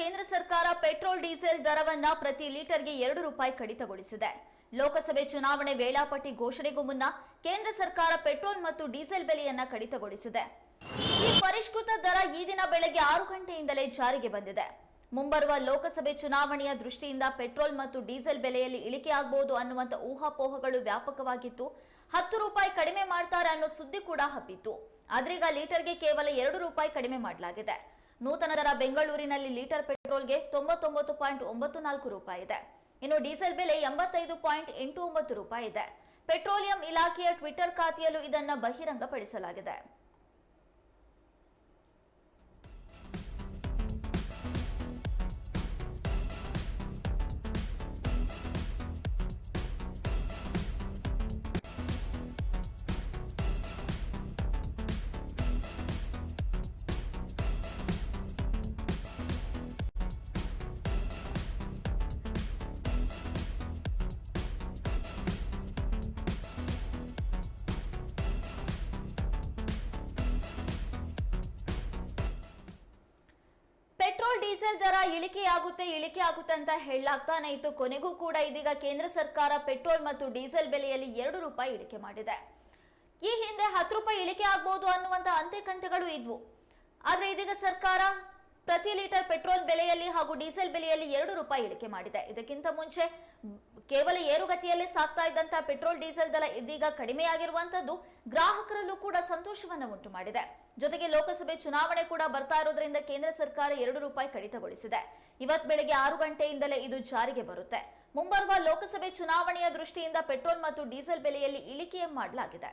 ಕೇಂದ್ರ ಸರ್ಕಾರ petrol, diesel ದರವನ್ನ ಪ್ರತಿ ಲೀಟರ್ಗೆ ಎರಡು ರೂಪಾಯಿ ಕಡಿತಗೊಳಿಸಿದೆ. ಲೋಕಸಭೆ ಚುನಾವಣೆ ವೇಳಾಪಟ್ಟಿ ಘೋಷಣೆಗೂ ಮುನ್ನ ಕೇಂದ್ರ ಸರ್ಕಾರ ಪೆಟ್ರೋಲ್ ಮತ್ತು ಡೀಸೆಲ್ ಬೆಲೆಯನ್ನ ಕಡಿತಗೊಳಿಸಿದೆ. ಈ ಪರಿಷ್ಕೃತ ದರ ಈ ದಿನ ಬೆಳಗ್ಗೆ ಆರು ಗಂಟೆಯಿಂದಲೇ ಜಾರಿಗೆ ಬಂದಿದೆ. ಮುಂಬರುವ ಲೋಕಸಭೆ ಚುನಾವಣೆಯ ದೃಷ್ಟಿಯಿಂದ ಪೆಟ್ರೋಲ್ ಮತ್ತು ಡೀಸೆಲ್ ಬೆಲೆಯಲ್ಲಿ ಇಳಿಕೆ ಆಗಬಹುದು ಅನ್ನುವಂತ ಊಹಾಪೋಹಗಳು ವ್ಯಾಪಕವಾಗಿತ್ತು. ಹತ್ತು ರೂಪಾಯಿ ಕಡಿಮೆ ಮಾಡ್ತಾರೆ ಅನ್ನೋ ಸುದ್ದಿ ಕೂಡ ಹಬ್ಬಿತ್ತು. ಆದ್ರೀಗ ಲೀಟರ್ಗೆ ಕೇವಲ ಎರಡು ರೂಪಾಯಿ ಕಡಿಮೆ ಮಾಡಲಾಗಿದೆ. ನೂತನ ದರ ಬೆಂಗಳೂರಿನಲ್ಲಿ ಲೀಟರ್ ಪೆಟ್ರೋಲ್ಗೆ ತೊಂಬತ್ತೊಂಬತ್ತು ಪಾಯಿಂಟ್ ಒಂಬತ್ತು ನಾಲ್ಕು ರೂಪಾಯಿ ಇದೆ. ಇನ್ನು ಡೀಸೆಲ್ ಬೆಲೆ ಎಂಬತ್ತೈದು ಪಾಯಿಂಟ್ ಎಂಟು ಒಂಬತ್ತು ರೂಪಾಯಿ ಇದೆ. ಪೆಟ್ರೋಲಿಯಂ ಇಲಾಖೆಯ ಟ್ವಿಟರ್ ಖಾತೆಯಲ್ಲೂ ಇದನ್ನು ಬಹಿರಂಗಪಡಿಸಲಾಗಿದೆ. ಡೀಸೆಲ್ ದರ ಇಳಿಕೆ ಆಗುತ್ತೆ ಅಂತ ಹೇಳಲಾಗ್ತಾನೆ ಇತ್ತು. ಕೊನೆಗೂ ಕೂಡ ಇದೀಗ ಕೇಂದ್ರ ಸರ್ಕಾರ ಪೆಟ್ರೋಲ್ ಮತ್ತು ಡೀಸೆಲ್ ಬೆಲೆಯಲ್ಲಿ ಎರಡು ರೂಪಾಯಿ ಇಳಿಕೆ ಮಾಡಿದೆ. ಈ ಹಿಂದೆ ಹತ್ತು ರೂಪಾಯಿ ಇಳಿಕೆ ಆಗ್ಬೋದು ಅನ್ನುವಂತ ಅಂತೆಕಂತೆಗಳು ಇದ್ವು. ಆದ್ರೆ ಇದೀಗ ಸರ್ಕಾರ ಪ್ರತಿ ಲೀಟರ್ ಪೆಟ್ರೋಲ್ ಬೆಲೆಯಲ್ಲಿ ಹಾಗೂ ಡೀಸೆಲ್ ಬೆಲೆಯಲ್ಲಿ ಎರಡು ರೂಪಾಯಿ ಇಳಿಕೆ ಮಾಡಿದೆ. ಇದಕ್ಕಿಂತ ಮುಂಚೆ ಕೇವಲ ಏರುಗತಿಯಲ್ಲೇ ಸಾಗ್ತಾ ಇದ್ದಂತಹ ಪೆಟ್ರೋಲ್, ಡೀಸೆಲ್ ದರ ಇದೀಗ ಕಡಿಮೆಯಾಗಿರುವಂತದ್ದು ಗ್ರಾಹಕರಲ್ಲೂ ಕೂಡ ಸಂತೋಷವನ್ನು ಉಂಟು ಮಾಡಿದೆ. ಜೊತೆಗೆ ಲೋಕಸಭೆ ಚುನಾವಣೆ ಕೂಡ ಬರ್ತಾ ಇರೋದ್ರಿಂದ ಕೇಂದ್ರ ಸರ್ಕಾರ ಎರಡು ರೂಪಾಯಿ ಕಡಿತಗೊಳಿಸಿದೆ. ಇವತ್ ಬೆಳಗ್ಗೆ ಆರು ಗಂಟೆಯಿಂದಲೇ ಇದು ಜಾರಿಗೆ ಬರುತ್ತೆ. ಮುಂಬರುವ ಲೋಕಸಭೆ ಚುನಾವಣೆಯ ದೃಷ್ಟಿಯಿಂದ ಪೆಟ್ರೋಲ್ ಮತ್ತು ಡೀಸೆಲ್ ಬೆಲೆಯಲ್ಲಿ ಇಳಿಕೆ ಮಾಡಲಾಗಿದೆ.